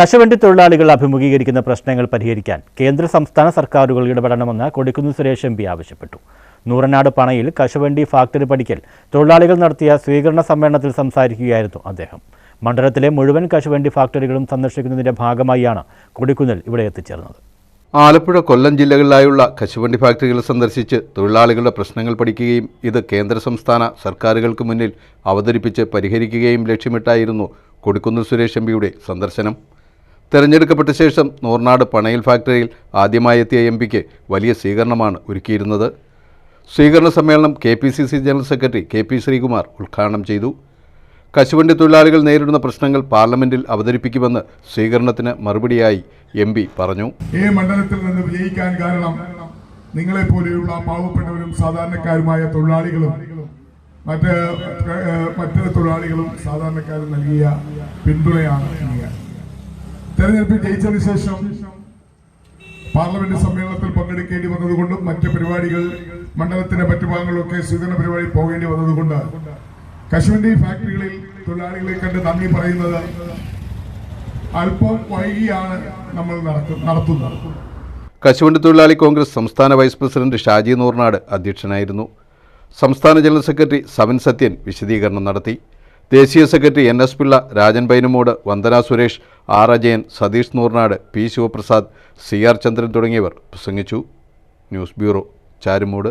കശവണ്ടി തൊഴിലാളികൾ അഭിമുഖീകരിക്കുന്ന പ്രശ്നങ്ങൾ പരിഹരിക്കാൻ കേന്ദ്ര സംസ്ഥാന സർക്കാരുകൾ ഇടപെടണമെന്ന് കൊടിക്കുന്നു സുരേഷ് എം പി ആവശ്യപ്പെട്ടു. നൂറനാട് പണയിൽ കശവണ്ടി ഫാക്ടറി പഠിക്കൽ തൊഴിലാളികൾ നടത്തിയ സ്വീകരണ സമ്മേളനത്തിൽ സംസാരിക്കുകയായിരുന്നു അദ്ദേഹം. മണ്ഡലത്തിലെ മുഴുവൻ കശുവണ്ടി ഫാക്ടറികളും സന്ദർശിക്കുന്നതിന്റെ ഭാഗമായാണ് കൊടിക്കുന്നിൽ ഇവിടെ എത്തിച്ചേർന്നത്. ആലപ്പുഴ കൊല്ലം ജില്ലകളിലായുള്ള കശുവണ്ടി ഫാക്ടറികൾ സന്ദർശിച്ച് തൊഴിലാളികളുടെ പ്രശ്നങ്ങൾ പഠിക്കുകയും ഇത് കേന്ദ്ര സംസ്ഥാന സർക്കാരുകൾക്ക് മുന്നിൽ അവതരിപ്പിച്ച് പരിഹരിക്കുകയും ലക്ഷ്യമിട്ടായിരുന്നു കൊടിക്കുന്നിൽ സുരേഷ് എം സന്ദർശനം. തെരഞ്ഞെടുക്കപ്പെട്ട ശേഷം നൂർനാട് പണയിൽ ഫാക്ടറിയിൽ ആദ്യമായി എത്തിയ എം പിക്ക് വലിയ സ്വീകരണമാണ് ഒരുക്കിയിരുന്നത്. സ്വീകരണ സമ്മേളനം K P C C general secretary K P Sreekumar ഉദ്ഘാടനം ചെയ്തു. കശുവണ്ടി തൊഴിലാളികൾ നേരിടുന്ന പ്രശ്നങ്ങൾ പാർലമെന്റിൽ അവതരിപ്പിക്കുമെന്ന് സ്വീകരണത്തിന് മറുപടിയായി എം പി പറഞ്ഞു. ഈ മണ്ഡലത്തിൽ നിന്ന് വിജയിക്കാൻ കാരണം നിങ്ങളെ പോലെയുള്ള പാവപ്പെട്ടവരും സാധാരണക്കാരുമായ തൊഴിലാളികളും മറ്റ് മറ്റ് തൊഴിലാളികളും സാധാരണക്കാരും നൽകിയ പിന്തുണയാണ്. തെരഞ്ഞെടുപ്പിൽ ജയിച്ചതിന് ശേഷം പാർലമെന്റ് സമ്മേളനത്തിൽ പങ്കെടുക്കേണ്ടി വന്നതുകൊണ്ടും മറ്റ് പരിപാടികൾ മണ്ഡലത്തിന്റെ മറ്റു ഭാഗങ്ങളിലൊക്കെ സ്വീകരണ പരിപാടി പോകേണ്ടി വന്നതുകൊണ്ട് കശുവണ്ടി ഫാക്ടറികളിൽ തൊഴിലാളികളെ കണ്ട് നന്ദി പറയുന്നത് അല്പം വൈകിയാണ് നമ്മൾ നടത്തു- നടത്തുന്നത്. കശുവണ്ടി തൊഴിലാളി കോൺഗ്രസ് സംസ്ഥാന വൈസ് പ്രസിഡന്റ് ഷാജി നൂർനാട് അധ്യക്ഷനായിരുന്നു. സംസ്ഥാന ജനറൽ സെക്രട്ടറി സവിൻ സത്യൻ വിശദീകരണം നടത്തി. ദേശീയ secretary N S Pillai Rajan ബൈനമോട് Vandana Suresh R Ajayan Satheesh Noornad P Sivaprasad C R Chandran തുടങ്ങിയവർ പ്രസംഗിച്ചു. News bureau Charummood.